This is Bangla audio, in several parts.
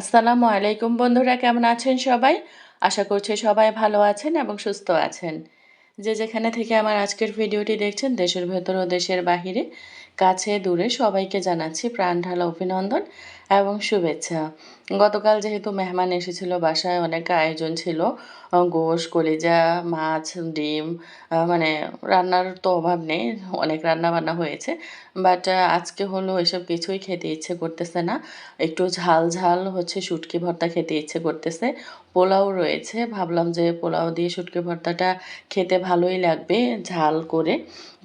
আসসালামু আলাইকুম বন্ধুরা, কেমন আছেন সবাই? আশা করছি সবাই ভালো আছেন এবং সুস্থ আছেন। যে যেখানে থেকে আমার আজকের ভিডিওটি দেখছেন, দেশের ভেতর ও দেশের বাহিরে কাছে দূরে সবাইকে জানাচ্ছি প্রাণ ঢালা অভিনন্দন এবং শুভেচ্ছা। গতকাল যেহেতু মেহমান এসেছিল, বাসায় অনেক আয়োজন ছিল গোশ, কলিজা, মাছ, ডিম মানে রান্নার তো অভাব নেই, অনেক রান্না বান্না হয়েছে বাট আজকে হলো এসব কিছুই খেতে ইচ্ছে করতেছে না। একটু ঝাল ঝাল হচ্ছে, শুটকি ভর্তা খেতে ইচ্ছে করতেছে, পোলাও রয়েছে, ভাবলাম যে পোলাও দিয়ে শুটকি ভর্তাটা খেতে ভালোই লাগবে ঝাল করে,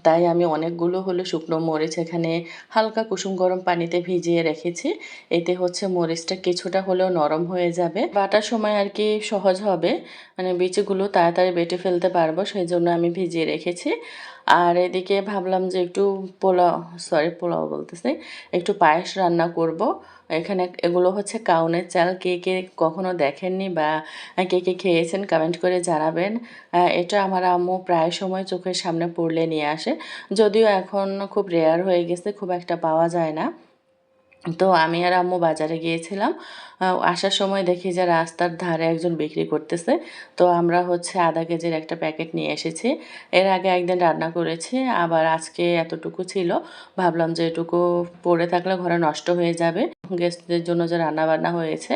তাই আমি অনেকগুলো হলো শুকনো মরিচ এখানে হালকা কুসুম গরম পানিতে ভিজিয়ে রেখেছি। এতে হচ্ছে মরিচটা কিছুটা হলেও নরম হয়ে যাবে। বাটার সময় আর কি সহজ হবে। মানে বিচিগুলো তাড়াতাড়ি বেটে ফেলতে পারব সেই জন্য আমি ভিজিয়ে রেখেছি। আর এদিকে ভাবলাম যে একটু পোলাও সরি পোলাও বলতেছি। একটু পায়েস রান্না করব। এখানে এগুলো হচ্ছে কাউনের চাল কে কে কখনো দেখেননি বা কে কে খেয়েছেন কমেন্ট করে জানাবেন। এটা আমার আম্মু প্রায় সময় চোখের সামনে পড়লে নিয়ে আসে। যদিও এখন খুব রেয়ার হয়ে গেছে, খুব একটা পাওয়া যায় না। তো আমি আর আম্মু বাজারে গিয়েছিলাম। আসার সময় দেখি যে রাস্তার ধারে একজন বিক্রি করতেছে। তো আমরা হচ্ছে আধা কেজির একটা প্যাকেট নিয়ে এসেছি। এর আগে একদিন রান্না করেছি, আবার আজকে এতটুকু ছিল। ভাবলাম যে এটুকু পড়ে থাকলে ঘরে নষ্ট হয়ে যাবে। গেস্টদের জন্য যে রান্নাবান্না হয়েছে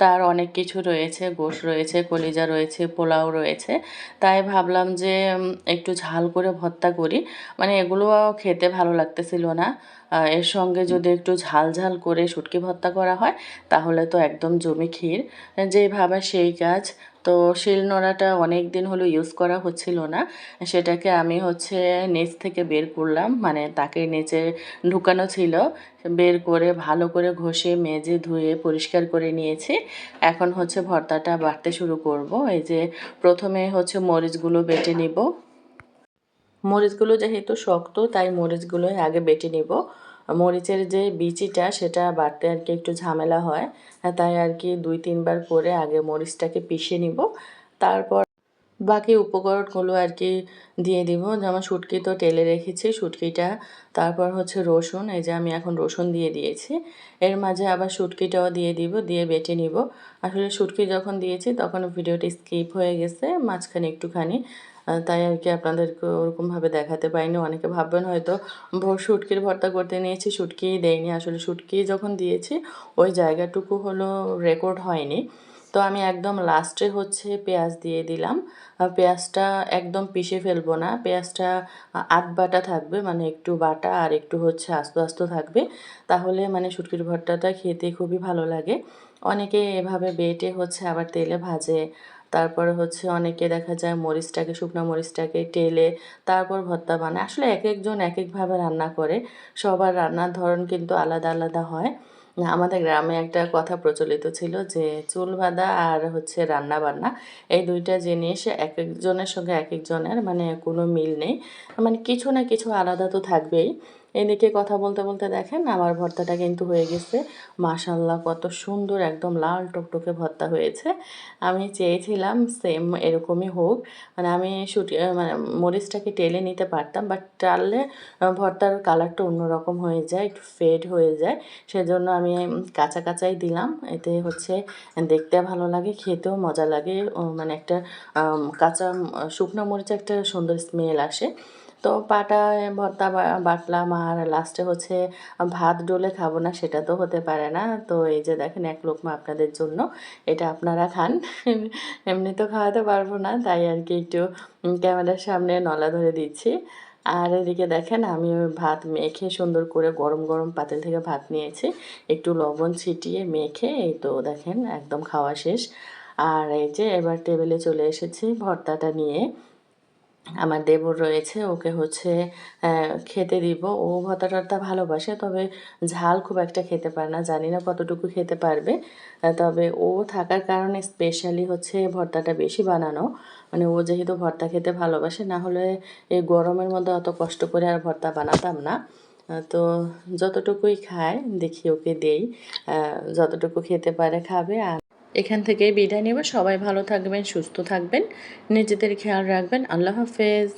তার অনেক কিছু রয়েছে গোশ রয়েছে কলিজা রয়েছে পোলাও রয়েছে। তাই ভাবলাম যে একটু ঝাল করে ভর্তা করি। মানে এগুলো খেতে ভালো লাগতেছিল না। এর সঙ্গে যদি একটু ঝাল ঝাল করে শুটকি ভর্তা করা হয় তাহলে তো একদম জমি ক্ষীর। যেভাবে সেই কাজ তো শিলনোড়াটা অনেক দিন হলো ইউজ করা হচ্ছিল না। সেটাকে আমি হচ্ছে নিচ থেকে বের করলাম মানে তাকে নিচে ঢুকানো ছিল। বের করে ভালো করে ঘষে, মেজে, ধুয়ে পরিষ্কার করে নিয়েছি। এখন হচ্ছে ভর্তাটা বাড়তে শুরু করব। এই যে প্রথমে হচ্ছে মরিচগুলো বেটে নিব। মরিচগুলো যেহেতু শক্ত, তাই মরিচগুলো আগে বেটে নিব। মরিচের যে বিচিটা, সেটা বাড়তে আর কি একটু ঝামেলা হয়। তাই আর কি দুই, তিনবার করে আগে মরিচটাকে পিষে নিব। তারপর বাকি উপকরণগুলো আর কি দিয়ে দিব। যেমন শুটকি তো টেলে রেখেছি, শুটকিটা, তারপর হচ্ছে রসুন, এই যে আমি এখন রসুন দিয়ে দিয়েছি। এর মাঝে আবার শুটকিটাও দিয়ে দিব, দিয়ে বেটে নিব। আসলে শুটকি যখন দিয়েছি, তখন ভিডিওটি স্কিপ হয়ে গেছে, মাঝখানে একটুখানি। তাই আর কি আপনাদেরকে ওরকমভাবে দেখাতে পারিনি? অনেকে ভাববেন হয়তো ভোর শুটকির ভর্তা করতে নিয়েছি শুটকি দেয়নি আসলে শুটকি যখন দিয়েছি, ওই জায়গাটুকু হলো রেকর্ড হয়নি। তো আমি একদম লাস্টে হচ্ছে পেঁয়াজ দিয়ে দিলাম। পেঁয়াজটা একদম পিষে ফেলব না। পেঁয়াজটা আধ বাটা থাকবে মানে একটু বাটা আর একটু হচ্ছে আস্ত আস্ত থাকবে। তাহলে মানে শুটকির ভর্তাটা খেতে খুবই ভালো লাগে। অনেকে এভাবে বেটে হচ্ছে আবার তেলে ভাজে। তারপরে হচ্ছে অনেকে দেখা যায় মরিচটাকে, শুকনো মরিচটাকে টেলে তারপর ভর্তা বানায়। আসলে এক একজন এক একভাবে রান্না করে। সবার রান্নার ধরন কিন্তু আলাদা আলাদা হয়। আমাদের গ্রামে একটা কথা প্রচলিত ছিল যে চুল বাঁধা আর হচ্ছে রান্না বান্না, এই দুইটা জিনিস এক একজনের সঙ্গে এক একজনের মানে কোনো মিল নেই। মানে কিছু না কিছু আলাদা তো থাকবেই। এদিকে কথা বলতে বলতে দেখেন আমার ভর্তাটা কিন্তু হয়ে গেছে। মাশাল্লাহ কত সুন্দর একদম লাল টকটকে ভর্তা হয়েছে। আমি চেয়েছিলাম সেম এরকমই হোক। মানে আমি শুটি মানে মরিচটাকে টেলে নিতে পারতাম বাট টাললে ভর্তার কালারটা অন্যরকম হয়ে যায়, একটু ফেড হয়ে যায়। সেজন্য আমি কাঁচা কাঁচাই দিলাম। এতে হচ্ছে দেখতে ভালো লাগে, খেতেও মজা লাগে। মানে একটা কাঁচা শুকনো মরিচে একটা সুন্দর স্মেল আসে। তো পাটা, ভর্তা বাটলাম আর লাস্টে হচ্ছে ভাত ডলে খাব না, সেটা তো হতে পারে না। তো এই যে দেখেন, এক লোকমা আপনাদের জন্য এটা আপনারা খান। এমনি তো খাওয়াতে পারব না, তাই আর কি একটু ক্যামেরার সামনে নলা ধরে দিচ্ছি। আর এদিকে দেখেন, আমি ভাত মেখে সুন্দর করে গরম গরম পাতিল থেকে ভাত নিয়েছি। একটু লবণ ছিটিয়ে মেখে, এই তো দেখেন, একদম খাওয়া শেষ। আর এই যে এবার টেবিলে চলে এসেছি ভর্তাটা নিয়ে। আমার দেবর রয়েছে, ওকে হচ্ছে খেতে দিব। ও ভর্তা টর্তা ভালোবাসে, তবে ঝাল খুব একটা খেতে পারে না, জানি না কতটুকু খেতে পারবে। তবে ও থাকার কারণে স্পেশালি হচ্ছে ভর্তাটা বেশি বানানো। মানে ও যেহেতু ভর্তা খেতে ভালোবাসে, না হলে এই গরমের মধ্যে অত কষ্ট করে আর ভর্তা বানাতাম না। তো যতটুকুই খায়, দেখি ওকে দেই। যতটুকু খেতে পারে খাবে, আর এখান থেকে বিদায় নেব। সবাই ভালো থাকবেন সুস্থ থাকবেন। নিজেদের খেয়াল রাখবেন। আল্লাহ হাফেজ।